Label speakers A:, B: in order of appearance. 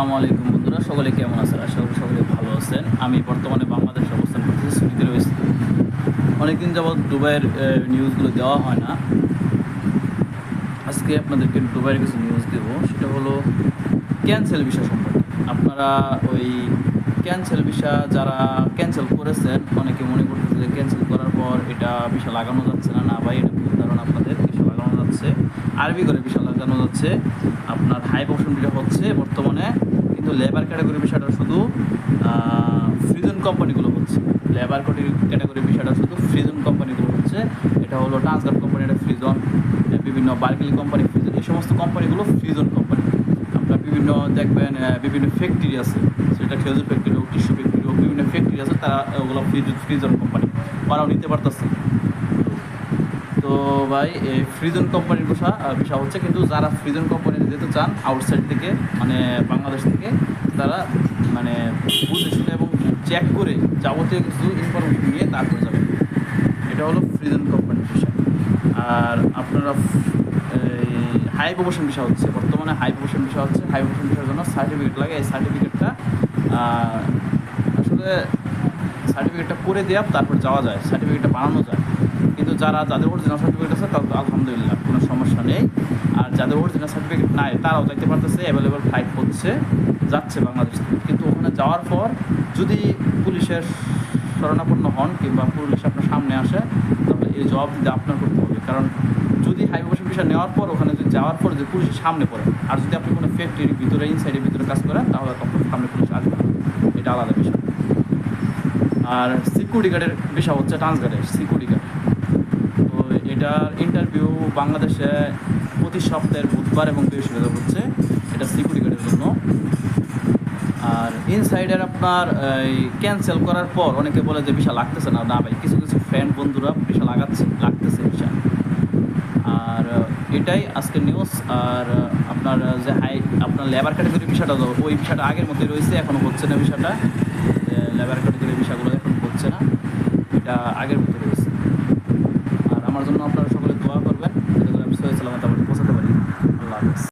A: আসসালামু আলাইকুম বন্ধুরা, সকলে কেমন আছেন? আশা করি সকলে ভালো আছেন। আমি বর্তমানে বাংলাদেশে অবস্থান করতেছি সুবিধে রয়েছি। অনেকদিন যাবৎ দুবাইয়ের নিউজগুলো দেওয়া হয় না। আজকে আপনাদেরকে দুবাইয়ের কিছু নিউজ দেব। সেটা হলো ক্যান্সেল ভিসা সম্পর্কে। আপনারা ওই ক্যান্সেল ভিসা যারা ক্যান্সেল করেছেন, অনেকে মনে করতেছে যে ক্যান্সেল করার পর এটা ভিসা লাগানো যাচ্ছে না। না ভাই, এটা ভুল ধারণা আপনাদের। আরবি করে ভিসা লাগানো যাচ্ছে। আপনার হাই ভিসা হচ্ছে বর্তমানে, কিন্তু লেবার ক্যাটাগরি বিষয়টা শুধু ফ্রিজন কোম্পানিগুলো হচ্ছে। লেবার ক্যাটাগরি বিষয়টা শুধু ফ্রিজন কোম্পানিগুলো হচ্ছে। এটা হলো ট্রান্সগার্ড কোম্পানি এটা ফ্রিজন বিভিন্ন বার্গেলি কোম্পানি ফ্রিজন, এই সমস্ত কোম্পানিগুলো ফ্রিজন কোম্পানি আপনার বিভিন্ন দেখবেন বিভিন্ন ফ্যাক্টরি আছে। সেটা খেজুর ফ্যাক্টরি হোক টিস্যু ফ্যাক্টরি হোক, বিভিন্ন ফ্যাক্টরি আছে, তারা ওগুলো ফ্রিজন কোম্পানি ওরাও নিতে পারতেছে। তো ভাই, এই ফ্রিজন কোম্পানির বিষয় বিষয় হচ্ছে কিন্তু যারা ফ্রিজন কোম্পানি যেতে চান আউটসাইড থেকে মানে বাংলাদেশ থেকে, তারা মানে বুঝে শুনে এবং চেক করে যাবতীয় কিছু ইনফরমেশন নিয়ে তারপরে যাবেন। এটা হলো ফ্রিজন কোম্পানির বিষয়। আর আপনারা হাই প্রমোশন বিষয় হচ্ছে, বর্তমানে হাই প্রমোশন বিষয় হচ্ছে হাই প্রমোশন বিষয়ের জন্য সার্টিফিকেট লাগে। এই সার্টিফিকেটটা আসলে সার্টিফিকেটটা করে দেওয়া তারপর যাওয়া যায়। সার্টিফিকেটটা বানানো যায়। কিন্তু যারা যাদের অরিজিনাল সার্টিফিকেট আছে তাদের আলহামদুলিল্লাহ, কোনো সমস্যা নেই। আর যাদের অরিজিনাল সার্টিফিকেট নাই, তারাও যাইতে পারতেছে অ্যাভেলেবল ফ্লাইট হচ্ছে, যাচ্ছে বাংলাদেশ থেকে। কিন্তু ওখানে যাওয়ার পর যদি পুলিশের শরণাপন্ন হন কিংবা পুলিশ আপনার সামনে আসে, তাহলে এই জবাব দিতে আপনার করতে হবে। কারণ যদি হাই প্রমোশন বিষয় নেওয়ার পর, ওখানে যদি যাওয়ার পর যদি পুলিশের সামনে পড়ে, আর যদি আপনি কোনো ফ্যাক্টরির ভিতরে ইনসাইডের ভিতরে কাজ করেন, তাহলে তখন সামনে পুলিশ আসবে। এটা আলাদা বিষয়। আর সিকিউরিটি গার্ডের বিষয় হচ্ছে ট্রান্সগার্ডের সিকিউরিটি গার্ড এটার ইন্টারভিউ বাংলাদেশে প্রতি সপ্তাহের বুধবার এবং বৃহস্পতিবার হচ্ছে। এটা সিকিউরিটি গার্ডের জন্য। আর ইনসাইডের আপনার, এই ক্যান্সেল করার পর অনেকে বলে যে ভিসা লাগতেছে না। না ভাই, কিছু কিছু ফ্রেন্ড বন্ধুরা ভিসা লাগাচ্ছে লাগতেছে ভিসা আর এটাই আজকের নিউজ আর আপনার যে হাই আপনার লেবার ক্যাটাগরি ভিসাটা ওই ভিসাটা আগের মধ্যে রয়েছে এখনও হচ্ছে না ভিসাটা লেবার ক্যাটাগরি ভিসাগুলো এখন হচ্ছে না। এটা আগের আমার জন্য আপনারা সকলে দোয়া করবেন। যাতে করে আমি সহি সালামত আমাদের পৌঁছাতে পারি। আল্লাহ হাফেজ।